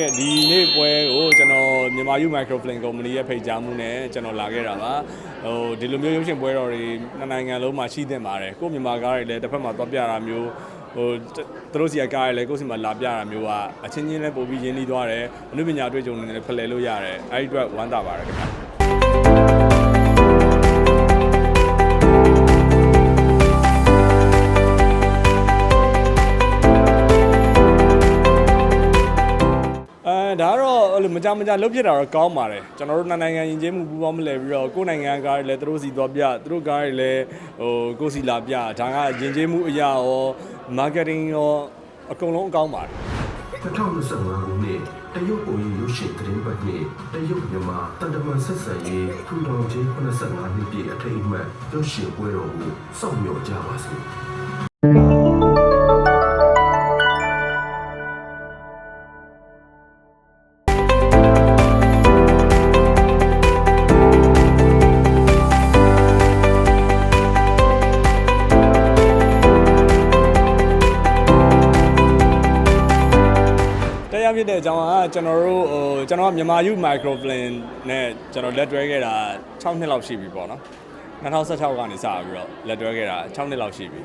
ကဲဒီနေ့ပွဲကိုကျွန်တော်မြန်မာယူမိုက်ခရိုဖလင်ကုမ္ပဏီရဲ့ဖိတ်ကြားမှုနဲ့ကျွန်တော်လာခဲ့တာပါဟိုဒီလိုမျိုးရုပ်ရှင်ပွဲတော်တွေနှစ်နိုင်ငံလုံးမှာရှိသင့်ပါတယ်ကိုယ့်မြန်မာကားတွေလည်းတစ်ဖက်မှာသွားပြတာမျိုးဟိုသူတို့စီကကားတွေလည်းကိုယ့်စီမှာလာပြတာမျိုးကအချင်းချင်းလည်းပို့ပြီးရင်းနှီးသွားတယ်အနုပညာအတွေ့အကြုံတွေလည်းဖလှယ်လို့ရတယ်အဲ့ဒီအတွက်ဝမ်းသာပါတယ်ခင်ဗျာ ဒါကတော့အဲ့လိုမကြမကြလုတ်ဖြစ်တာတော့ကောင်းပါတယ်ကျွန်တော်တို့နှစ်နိုင်ငံယဉ်ကျေးမှုပူးပေါင်းမလဲပြီးတော့ကိုယ်နိုင်ငံကားတွေလည်းသူတို့စီသွားပြသူတို့ကားတွေလည်းဟိုကိုယ်စီလာပြဒါကယဉ်ကျေးမှုအရာရော marketing ရောအကုန်လုံးအကောင်းပါတယ်2025ခုနှစ်တရုတ်ကိုရင်ရုပ်ရှင်သတင်းပတ်နှင့်တရုတ်မြန်မာတန်တမန်ဆက်ဆံရေးထူထောင်ခြင်း85နှစ်ပြည့်အထိမ်းအမှတ်ရုပ်ရှင်ပွဲတော်ကိုစောင့်မျှော်ကြပါစို့ ဖြစ်တဲ့အကြောင်းကကျွန်တော်တို့ဟိုကျွန်တော်ကမြန်မာယူ microfilm နဲ့ကျွန်တော်လက်တွဲခဲ့တာ6နှစ်လောက်ရှိပြီပေါ့နော်2016ကနေစပြီးတော့လက်တွဲခဲ့တာ6နှစ်လောက်ရှိပြီ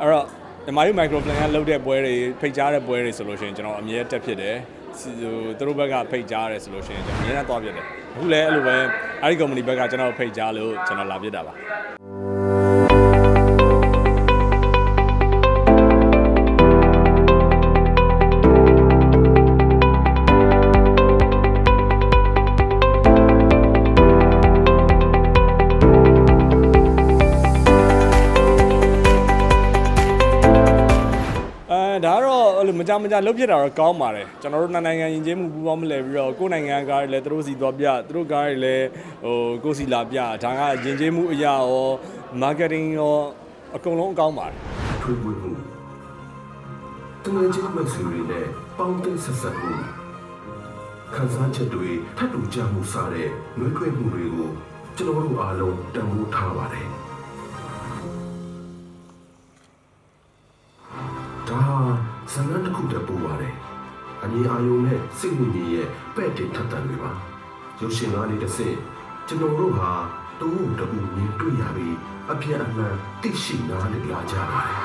အဲ့တော့မြန်မာယူ microfilm ကလုပ်တဲ့ပွဲတွေဖိတ်ကြားတဲ့ပွဲတွေဆိုလို့ရှိရင်ကျွန်တော်အမြဲတက်ဖြစ်တယ်စီဟိုသူတို့ဘက်ကဖိတ်ကြားတယ်ဆိုလို့ရှိရင်ကျွန်တော်အမြဲတမ်းသွားဖြစ်တယ်အခုလည်းအဲ့လိုပဲအဲ့ဒီ company ဘက်ကကျွန်တော်ဖိတ်ကြားလို့ကျွန်တော်လာဖြစ်တာပါ မကြမကြလုတ်ဖြစ်တာတော့ကောင်းပါတယ်ကျွန်တော်တို့နှစ်နိုင်ငံယဉ်ကျေးမှုပူးပေါင်းမလဲပြီးတော့ကိုယ်နိုင်ငံကားတွေလည်းသူတို့စီသွားပြသူတို့ကားတွေလည်းဟိုကိုယ်စီလာပြဒါကယဉ်ကျေးမှုအရာရော marketing ရောအကုန်လုံးအကောင်းပါတယ်ထွေးပွေမှုတငယ်ချင်းမိတ်ဆွေတွေနဲ့ပေါင်းသိဆက်ဆက်မှုခန်းစားချက်တွေထပ်တူကြမှုစားတဲ့နှွေးထွေးမှုတွေကိုကျွန်တော်တို့အားလုံးတန်ဖိုးထားပါတယ်ဒါဟာ ဇာတ်လမ်းတစ်ခုတည်းပို့ပါတယ်အမြင်အာရုံနဲ့စိတ်ဝိညာဉ်ရဲ့ပဲ့တင်ထပ်တန်တွေပါရုပ်ရှင်ကားလေးတစ်စက်ကျွန်တော်တို့ဟာတူတူမြင်တွေ့ရပြီးအပြန်အလှန်သိရှိနားလည်လာကြပါတယ်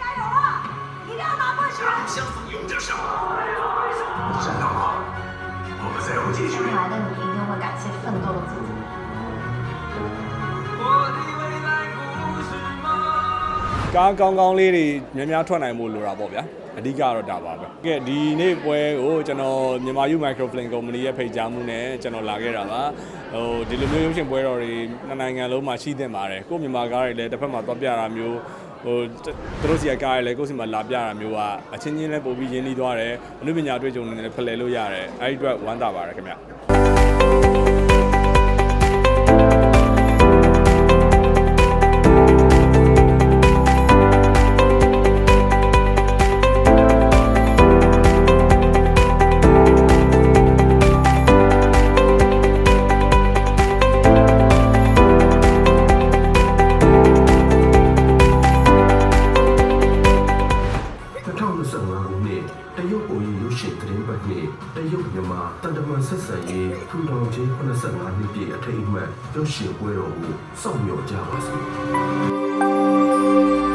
加油啊！一定要拿冠军！相逢勇者胜。真的吗？我们再有结局将。来的你一定会感谢奋斗的自己。 ကားကောင်းကောင်းလေးတွေများများထွက်နိုင်ဖို့လိုတာပေါ့ဗျာအဓိကတော့ဒါပါပဲကဲဒီနေ့ပွဲကိုကျွန်တော်မြန်မာယူ microfilm ကုမ္ပဏီရဲ့ဖိတ်ကြားမှုနဲ့ကျွန်တော်လာခဲ့တာပါဟိုဒီလိုမျိုးရုပ်ရှင်ပွဲတော်တွေနှစ်နိုင်ငံလုံးမှာရှိသင့်ပါတယ်ကိုယ့်မြန်မာကားတွေလည်းတစ်ဖက်မှာသွားပြတာမျိုးဟိုသူတို့စီကကားတွေလည်းကိုယ့်စီမှာလာပြတာမျိုးကအချင်းချင်းလည်းပို့ပြီးရင်းနှီးသွားတယ်အနုပညာအတွေ့အကြုံတွေလည်းဖလှယ်လို့ရတယ်အဲ့ဒီအတွက်ဝမ်းသာပါတယ်ခင်ဗျ 2025ခုနှစ်တရုတ်ကိုရင်ရုပ်ရှင်သတင်းပတ်နှင့်တရုတ်မြန်မာတန်တမန်ဆက်ဆံရေးထူထောင်ခြင်း85နှစ်ပြည့်အထိမ်းအမှတ်ရုပ်ရှင်ပွဲတော်ကိုစောင့်မျှော်ကြပါစို့